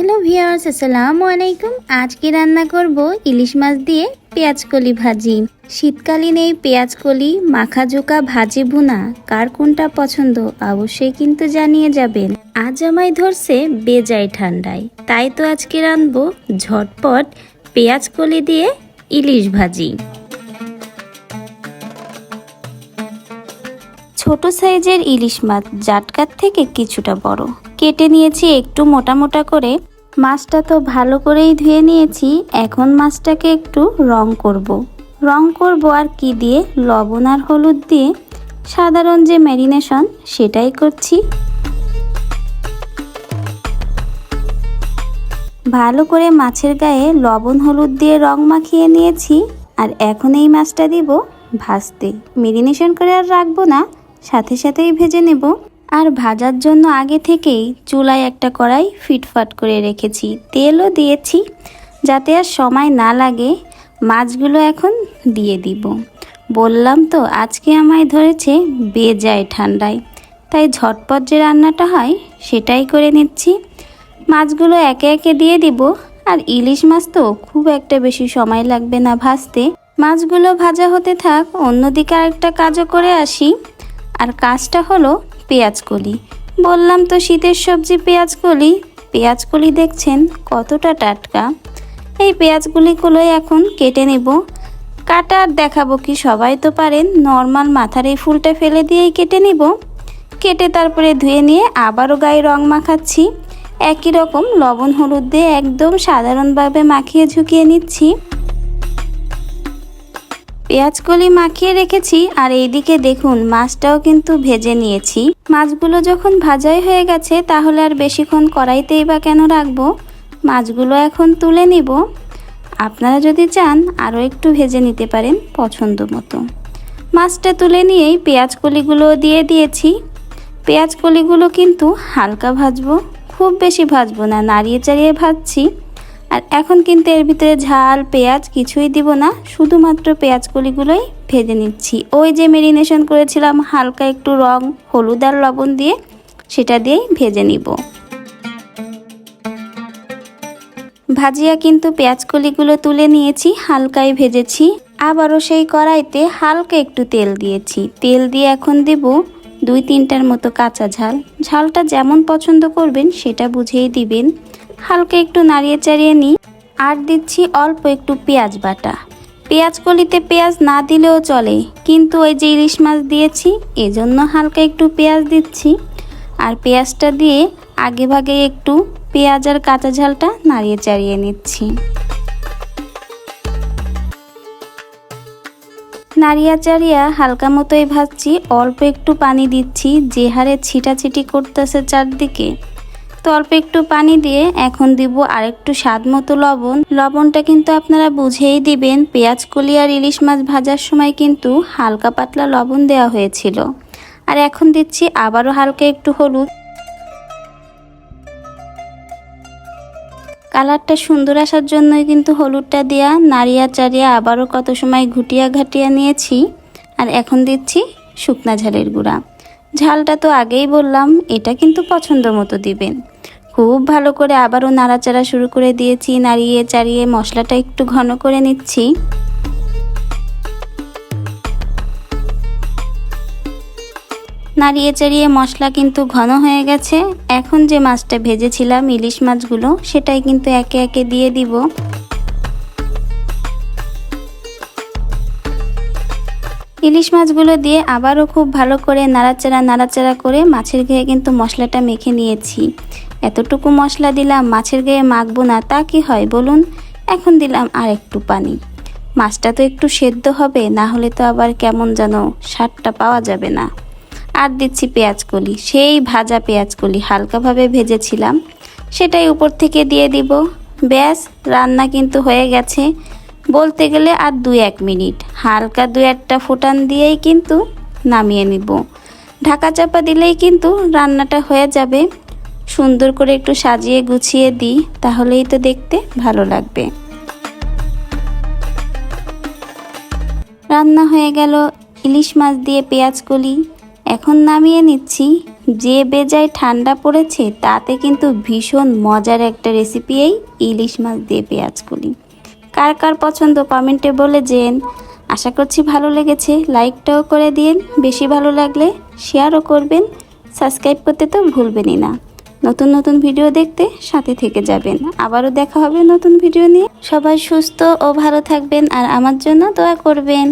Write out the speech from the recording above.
Hello viewers, আসসালামু আলাইকুম। আজকে রান্না করব ইলিশ মাছ দিয়ে পেঁয়াজকলি ভাজি। শীতকালীন এই পেঁয়াজকলি মাখা জোকা ভাজি ভুনা, কার কোনটা পছন্দ অবশ্যই কিন্তু জানিয়ে যাবেন। আজ আমায় ধরছে বেজায় ঠান্ডায়, তাই তো আজকে রানবো ঝটপট পেঁয়াজকলি দিয়ে ইলিশ ভাজি। ছোট সাইজের ইলিশ মাছ জাটকার থেকে কিছুটা বড়। কেটে নিয়েছি একটু মোটা মোটা করে মাছটা তো ভালো করেই ধুয়ে নিয়েছি, এখন মাছটাকে একটু রং করব। রং করব আর কি দিয়ে? লবণ আর হলুদ দিয়ে সাধারণ যে ম্যারিনেশন সেটাই করছি। ভালো করে মাছের গায়ে লবণ হলুদ দিয়ে রং মাখিয়ে নিয়েছি, আর এখন এই মাছটা দিব ভাজতে। মেরিনেশন করে আর রাখব না, সাথে সাথেই ভেজে নেব। আর ভাজার জন্য আগে থেকেই চুলায় একটা কড়াই ফিটফাট করে রেখেছি। তেলও দিয়েছি, যাতে আর সময় না লাগে, মাছগুলো এখন দিয়ে দিব। বললাম তো, আজকে আমায় ধরেছে বেজায় ঠান্ডায়। তাই ঝটপট যে রান্নাটা হয়, সেটাই করে নিচ্ছি। মাছগুলো একে একে দিয়ে দিব, আর ইলিশ মাছ তো খুব একটা বেশি সময় লাগবে না ভাজতে। মাছগুলো ভাজা হতে থাক, অন্যদিকে আরেকটা কাজও করে আসি। আর কাজটা হলো পেঁয়াজকলি। বললাম তো শীতের সবজি পেঁয়াজকলি। পেঁয়াজকলি দেখছেন কতটা টাটকা। এই পেঁয়াজগুলিগুলোই এখন কেটে নেব। কাটা আর দেখাবো কি সবাই তো পারেন। নর্মাল মাথার এই ফুলটা ফেলে দিয়েই কেটে নেব। কেটে তারপরে ধুয়ে নিয়ে আবারও গায়ে রং মাখাচ্ছি। একই রকম লবণ হলুদ দিয়ে একদম সাধারণভাবে মাখিয়ে ঝুঁকিয়ে নিচ্ছি। পেঁয়াজকলি মাখিয়ে রেখেছি আর এইদিকে দেখুন, মাছটাও কিন্তু ভেজে নিয়েছি। মাছগুলো যখন ভাজাই হয়ে গেছে, তাহলে আর বেশিক্ষণ কড়াইতেই বা কেন রাখব? মাছগুলো এখন তুলে নিব। আপনারা যদি চান, আরও একটু ভেজে নিতে পারেন পছন্দ মতো। মাছটা তুলে নিয়েই পেঁয়াজ কলিগুলো দিয়ে দিয়েছি। পেঁয়াজ কলিগুলো কিন্তু হালকা ভাজবো, খুব বেশি ভাজবো না, নাড়িয়ে চাড়িয়ে ভাজছি। আর এখন কিন্তু এর ভিতরে ঝাল, পেঁয়াজ কিছুই দিব না, শুধুমাত্র পেঁয়াজ কলিগুলোই ভেজে নিচ্ছি। ওই যে মেরিনেশন করেছিলাম, হালকা একটু রং, হলুদ আর লবণ দিয়ে সেটা দিয়েই ভেজে নিব। ভাজিয়া কিন্তু পেঁয়াজ কলিগুলো তুলে নিয়েছি, হালকাই ভেজেছি। আবারও সেই কড়াইতে হালকা একটু তেল দিয়েছি। তেল দিয়ে এখন দেব দুই তিনটার মতো কাঁচা ঝাল। ঝালটা যেমন পছন্দ করবেন, সেটা বুঝেই দিবেন। হালকা একটু নাড়িয়ে চাড়িয়ে নিই। আর দিচ্ছি অল্প একটু পেঁয়াজ বাটা। পেঁয়াজ কলিতে পেঁয়াজ না দিলেও চলে, কিন্তু ওই যে ইলিশ মাছ দিয়েছি, এজন্য হালকা একটু পেঁয়াজ দিচ্ছি। আর পেঁয়াজটা দিয়ে আগে ভাগে একটু পেঁয়াজ আর কাঁচা ঝালটা নাড়িয়ে চাড়িয়ে নিচ্ছি। নাড়িয়া চাড়িয়া হালকা মতোই ভাজছি, অল্প একটু পানি দিচ্ছি, যে হারে ছিটাছিটি করতেছে চারদিকে। তো অল্প একটু পানি দিয়ে এখন দিব আর একটু স্বাদ মতো লবণ। লবণটা কিন্তু আপনারা বুঝেই দিবেন, পেঁয়াজ কলি আর ইলিশ মাছ ভাজার সময় কিন্তু হালকা পাতলা লবণ দেওয়া হয়েছিল। আর এখন দিচ্ছি আবারও হালকা একটু হলুদ। কালারটা সুন্দর আসার জন্যই কিন্তু হলুদটা দেয়া, নাড়িয়া চাড়িয়া আবারও কত সময় ঘুটিয়া ঘাটিয়া নিয়েছি। আর এখন দিচ্ছি শুকনা ঝালের গুঁড়া। ঝালটা তো আগেই বললাম, এটা কিন্তু পছন্দ মতো দিবেন। খুব ভালো করে আবারও নাড়াচাড়া শুরু করে দিয়েছি, নাড়িয়ে চাড়িয়ে মশলাটা একটু ঘন করে নিচ্ছি। নাড়িয়ে চাড়িয়ে মশলা কিন্তু ঘন হয়ে গেছে। এখন যে মাছটা ভেজেছিলাম, ইলিশ মাছগুলো, সেটাই কিন্তু একে একে দিয়ে দিব। ইলিশ মাছগুলো দিয়ে আবারও খুব ভালো করে নাড়াচাড়া নাড়াচাড়া করে মাছের গায়ে কিন্তু মশলাটা মেখে নিয়েছি। এতটুকু মশলা দিলাম, মাছের গায়ে মাখবো না, তা কি হয় বলুন? এখন দিলাম আর একটু পানি। মাছটা তো একটু সেদ্ধ হবে, না হলে তো আবার কেমন যেন স্বাদটা পাওয়া যাবে না। আর দিচ্ছি পেঁয়াজ কলি সেই ভাজা পেঁয়াজ কলি হালকাভাবে ভেজেছিলাম। সেটাই উপর থেকে দিয়ে দিব। ব্যাস, রান্না কিন্তু হয়ে গেছে। বলতে গেলে আর দুই এক মিনিট। হালকা দু একটা ফুটান দিয়েই কিন্তু নামিয়ে নিব। ঢাকা চাপা দিলেই কিন্তু রান্নাটা হয়ে যাবে। সুন্দর করে একটু সাজিয়ে গুছিয়ে দিই, তাহলেই তো দেখতে ভালো লাগবে। রান্না হয়ে গেল ইলিশ মাছ দিয়ে পেঁয়াজ কলি। এখন নামিয়ে নিচ্ছি। যে বেজায় ঠান্ডা পড়েছে, তাতে কিন্তু ভীষণ মজার একটা রেসিপি এই ইলিশ মাছ দিয়ে পেঁয়াজ কলি। কার কার পছন্দ কমেন্টে বলে যেন। আশা করছি ভালো লেগেছে। লাইকটাও করে দিন। বেশি ভালো লাগলে শেয়ারও করবেন। সাবস্ক্রাইব করতে তো ভুলবেনই না। নতুন নতুন ভিডিও দেখতে সাথে থেকে যাবেন। আবারও দেখা হবে নতুন ভিডিও নিয়ে। সবাই সুস্থ ও ভালো থাকবেন। আর আমার জন্য দোয়া করবেন।